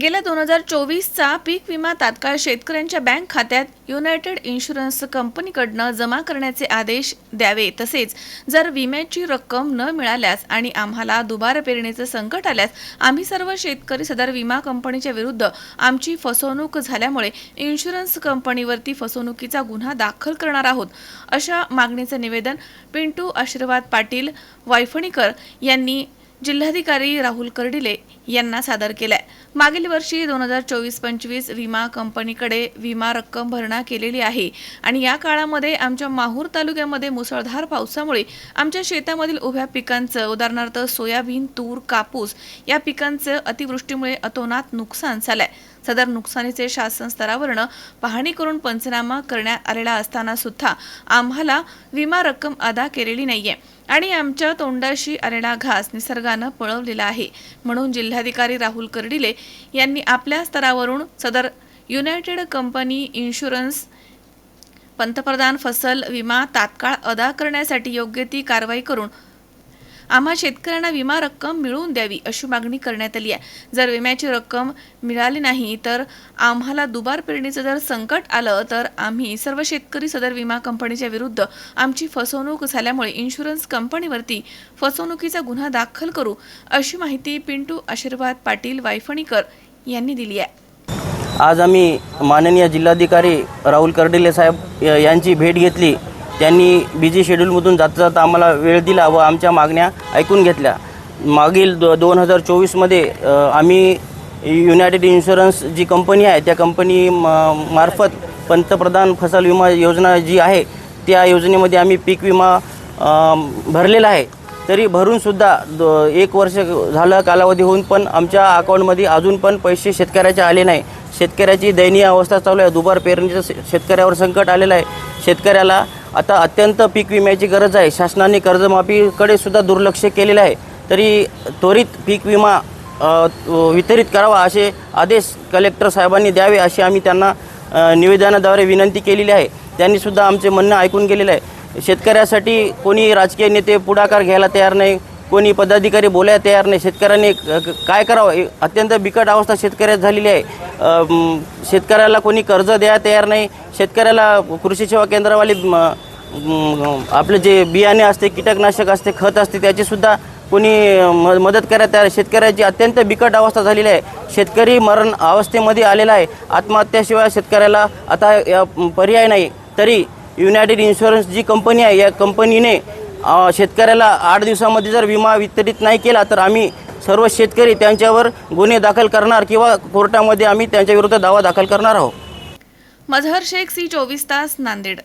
गेल्या दोन हजार चोवीसचा पीक विमा तात्काळ शेतकऱ्यांच्या बँक खात्यात युनायटेड इन्शुरन्स कंपनीकडनं जमा करण्याचे आदेश द्यावे. तसेच जर विम्याची रक्कम न मिळाल्यास आणि आम्हाला दुबार पेरणीचं संकट आल्यास आम्ही सर्व शेतकरी सदर विमा कंपनीच्या विरुद्ध आमची फसवणूक झाल्यामुळे इन्शुरन्स कंपनीवरती फसवणुकीचा गुन्हा दाखल करणार आहोत. अशा मागणीचं निवेदन पिंटू आशीर्वाद पाटील वायफणीकर यांनी जिल्हाधिकारी राहुल कर्डिले यांना सादर केलाय. मागील वर्षी दोन हजार चोवीस पंचवीस विमा कंपनीकडे विमा रक्कम भरणा केलेली आहे. आणि या काळामध्ये आमच्या माहूर तालुक्यामध्ये मुसळधार पावसामुळे आमच्या शेतामधील उभ्या पिकांचं उदाहरणार्थ सोयाबीन तूर कापूस या पिकांचं अतिवृष्टीमुळे अतोनात नुकसान झालंय. सदर नुकसानीचे शासन स्तरावरनं पाहणी करून पंचनामा करण्यात आलेला असताना सुद्धा आम्हाला विमा रक्कम अदा केलेली नाहीये. आणि आमच्या तोंडाशी आलेला घास निसर्गानं पळवलेला आहे. म्हणून जिल्हा जिल्हाधिकारी राहुल कर्डिले यांनी आपल्या स्तरावरून सदर युनायटेड कंपनी इन्शुरन्स पंतप्रधान फसल विमा तात्काळ अदा करण्यासाठी योग्य ती कारवाई करून आम्हा शेतकऱ्यांना विमा रक्कम मिळवून द्यावी अशी मागणी करण्यात आली आहे. जर विम्याची रक्कम मिळाली नाही तर आम्हाला दुबार पेरणीचं जर संकट आलं तर आम्ही सर्व शेतकरी सदर विमा कंपनीच्या विरुद्ध आमची फसवणूक झाल्यामुळे इन्शुरन्स कंपनीवरती फसवणुकीचा गुन्हा दाखल करू अशी माहिती पिंटू आशीर्वाद पाटील वायफणीकर यांनी दिली आहे. आज आम्ही माननीय जिल्हाधिकारी राहुल कर्डिले साहेब यांची भेट घेतली. त्यांनी बिझी शेड्यूलमधून जाता जाता आम्हाला वेळ दिला व आमच्या मागण्या ऐकून घेतल्या. मागील दो दोन हजार चोवीसमध्ये आम्ही युनायटेड इन्शुरन्स जी कंपनी आहे त्या कंपनी म- मार्फत पंतप्रधान फसल विमा योजना जी आहे त्या योजनेमध्ये आम्ही पीक विमा भरलेला आहे. तरी भरूनसुद्धा दो एक वर्ष झालं कालावधी होऊन पण आमच्या अकाउंटमध्ये अजून पण पैसे शेतकऱ्याचे आले नाही. शेतकऱ्याची दयनीय अवस्था चालू आहे. दुबार पेरणीचं शेतकऱ्यावर संकट आलेलं आहे. शेतकऱ्याला आता अत्यंत पीक विम्याची गरज आहे. शासनाने कर्जमाफीकडे सुद्धा दुर्लक्ष केलेलं आहे. तरी त्वरित पीक विमा वितरित करावा असे आदेश कलेक्टर साहेबांनी द्यावे अशी आम्ही त्यांना निवेदनाद्वारे विनंती केलेली आहे. त्यांनीसुद्धा आमचे म्हणणं ऐकून गेलेलं आहे. शेतकऱ्यासाठी कोणी राजकीय नेते पुढाकार घ्यायला तयार नाही कोणी पदाधिकारी बोलायला तयार नाही शेतकऱ्यांनी क- काय करावं? हे अत्यंत बिकट अवस्था शेतकऱ्यात झालेली आहे. शेतकऱ्याला कोणी कर्ज द्यायला तयार नाही. शेतकऱ्याला कृषी सेवा केंद्रवाले म, आपले जे बियाणे असते कीटकनाशक असते खत असते त्याचीसुद्धा कोणी म मदत करा त्या शेतकऱ्याची अत्यंत बिकट अवस्था झालेली आहे. शेतकरी मरण अवस्थेमध्ये आलेला आहे. आत्महत्याशिवाय शेतकऱ्याला आता या पर्याय नाही. तरी युनायटेड इन्शुरन्स जी कंपनी आहे या कंपनीने शेतकऱ्याला आठ दिवसामध्ये जर विमा वितरित नाही केला तर आम्ही सर्व शेतकरी त्यांच्यावर गुन्हे दाखल करणार किंवा कोर्टामध्ये आम्ही त्यांच्या विरुद्ध दावा दाखल करणार आहोत. मजहर शेख सी चोवीस तास नांदेड